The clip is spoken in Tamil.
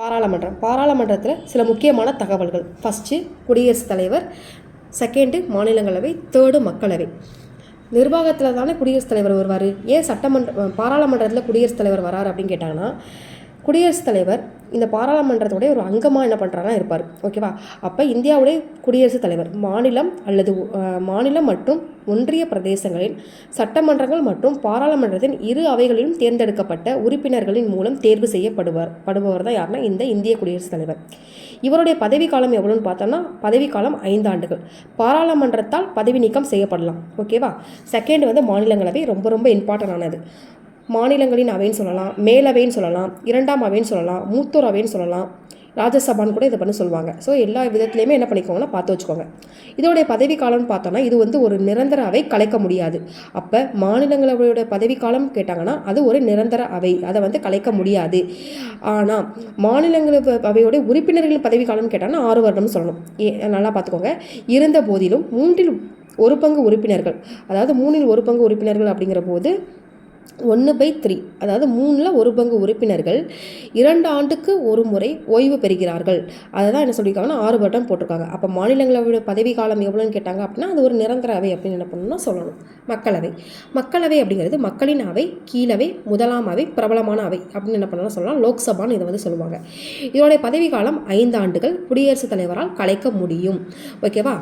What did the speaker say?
பாராளுமன்றம். பாராளுமன்றத்தில் சில முக்கியமான தகவல்கள். ஃபஸ்ட்டு குடியரசுத் தலைவர் செகண்டு மாநிலங்களவை தேர்டு மக்களவை. நிர்வாகத்தில் தானே குடியரசுத் தலைவர் வருவார்? ஏன் சட்டமன்ற பாராளுமன்றத்தில் குடியரசுத் தலைவர் வரார் அப்படின்னு கேட்டாங்கன்னா குடியரசுத் தலைவர் இந்த பாராளுமன்றத்தோடைய ஒரு அங்கமாக என்ன பண்ணுறாருன்னா இருப்பார். ஓகேவா அப்போ இந்தியாவுடைய குடியரசுத் தலைவர் மாநிலம் அல்லது மாநிலம் மற்றும் ஒன்றிய பிரதேசங்களின் சட்டமன்றங்கள் மற்றும் பாராளுமன்றத்தின் இரு அவைகளிலும் தேர்ந்தெடுக்கப்பட்ட உறுப்பினர்களின் மூலம் தேர்வு செய்யப்படுவார் படுபவர் தான் யாருன்னா இந்த இந்திய குடியரசுத் தலைவர். இவருடைய பதவி காலம் எவ்வளோன்னு பார்த்தோம்னா பதவி காலம் ஐந்து ஆண்டுகள். பாராளுமன்றத்தால் பதவி நீக்கம் செய்யப்படலாம். ஓகேவா செகண்ட் வந்து மாநிலங்களவை ரொம்ப ரொம்ப இம்பார்ட்டண்டானது மாநிலங்களின் அவைன்னு சொல்லலாம் மேலவைன்னு சொல்லலாம் இரண்டாம் அவைன்னு சொல்லலாம் மூத்தோர் அவைன்னு சொல்லலாம் ராஜ்யசபான்னு கூட இதை பண்ணி சொல்லுவாங்க. ஸோ எல்லா விதத்துலையுமே என்ன பண்ணிக்கோங்கன்னா பார்த்து வச்சுக்கோங்க. இதோடைய பதவி காலம்னு பார்த்தோன்னா இது வந்து ஒரு நிரந்தர அவை கலைக்க முடியாது. அப்போ மாநிலங்களவையோட பதவி காலம் கேட்டாங்கன்னா அது ஒரு நிரந்தர அவை. அதை வந்து கலைக்க முடியாது. ஆனால் மாநிலங்களவை அவையோட உறுப்பினர்களின் பதவி காலம்னு கேட்டாங்கன்னா ஆறு வருடம்னு சொல்லணும். ஏ நல்லா பார்த்துக்கோங்க. இருந்த போதிலும் மூன்றில் ஒரு பங்கு உறுப்பினர்கள் அதாவது மூணில் ஒரு பங்கு உறுப்பினர்கள் அப்படிங்கிற போது ஒன்று பை த்ரீ. அதாவது மூணில் ஒரு பங்கு உறுப்பினர்கள் இரண்டு ஆண்டுக்கு ஒரு முறை ஓய்வு பெறுகிறார்கள். அதை தான் என்ன சொல்லியிருக்காங்கன்னா ஆறு பட்டம் போட்டிருக்காங்க. அப்போ மாநிலங்களவையோட பதவி காலம் எவ்வளோன்னு கேட்டாங்க அப்படின்னா அது ஒரு நிரந்தர அவை அப்படின்னு என்ன பண்ணணும்னா சொல்லணும். மக்களவை. மக்களவை அப்படிங்கிறது மக்களின் அவை கீழவை முதலாம் அவை பிரபலமான அவை அப்படின்னு என்ன பண்ணலாம் சொல்லலாம். லோக்சபான்னு இதை வந்து சொல்லுவாங்க. இதோடைய பதவி காலம் ஐந்து ஆண்டுகள். குடியரசுத் தலைவரால் கலைக்க முடியும். ஓகேவா?